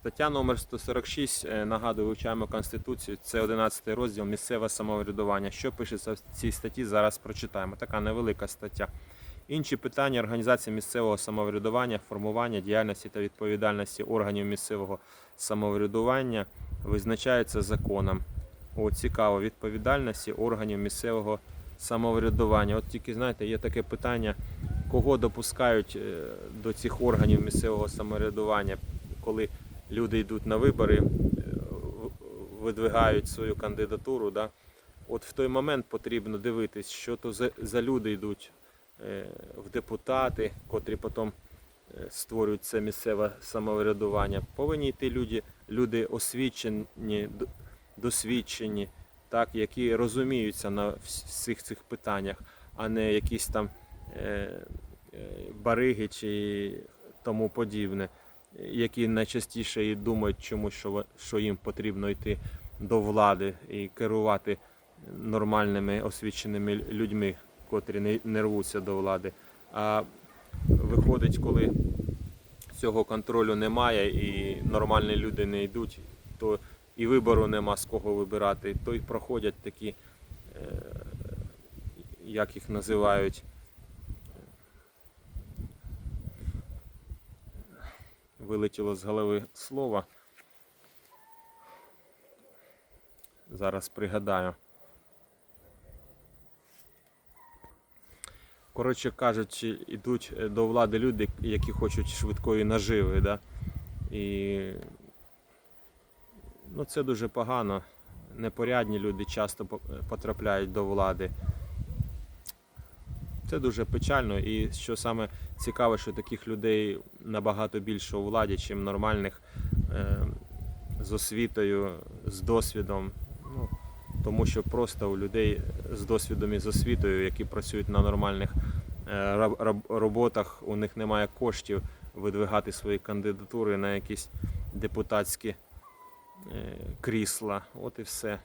Стаття номер 146, е, нагадую, вивчаємо Конституцію, це 11 розділ місцеве самоврядування. Що пишеться в цій статті, зараз прочитаємо. Така невелика стаття. Інші питання організації місцевого самоврядування, формування діяльності та відповідальності органів місцевого самоврядування визначаються законом. О, цікаво, відповідальності органів місцевого самоврядування. От тільки знаєте, є таке питання, кого допускають е, до цих органів місцевого самоврядування, коли люди йдуть на вибори, е, видвигають свою кандидатуру. Да? От в той момент потрібно дивитись, що то за, люди йдуть е, в депутати, котрі потім е, створюють це місцеве самоврядування. Повинні йти люди, люди освічені, досвідчені, так, які розуміються на всіх цих питаннях, а не якісь там бариги чи тому подібне, які найчастіше і думають чомусь, що, що їм потрібно йти до влади і керувати нормальними освіченими людьми, котрі не, не рвуться до влади. А виходить, коли цього контролю немає і нормальні люди не йдуть, то і вибору нема з кого вибирати, то й проходять такі, е, як їх називають, вилетіло з голови слово. Зараз пригадаю. Коротше кажучи, йдуть е, до влади люди, які хочуть швидкої наживи. Да? І ну, це дуже погано. Непорядні люди часто потрапляють до влади. Це дуже печально. І що саме цікаве, що таких людей набагато більше у владі, ніж нормальних е, з освітою, з досвідом. Ну, тому що просто у людей з досвідом і з освітою, які працюють на нормальних е, роботах, у них немає коштів видвигати свої кандидатури на якісь депутатські е, крісла. От і все.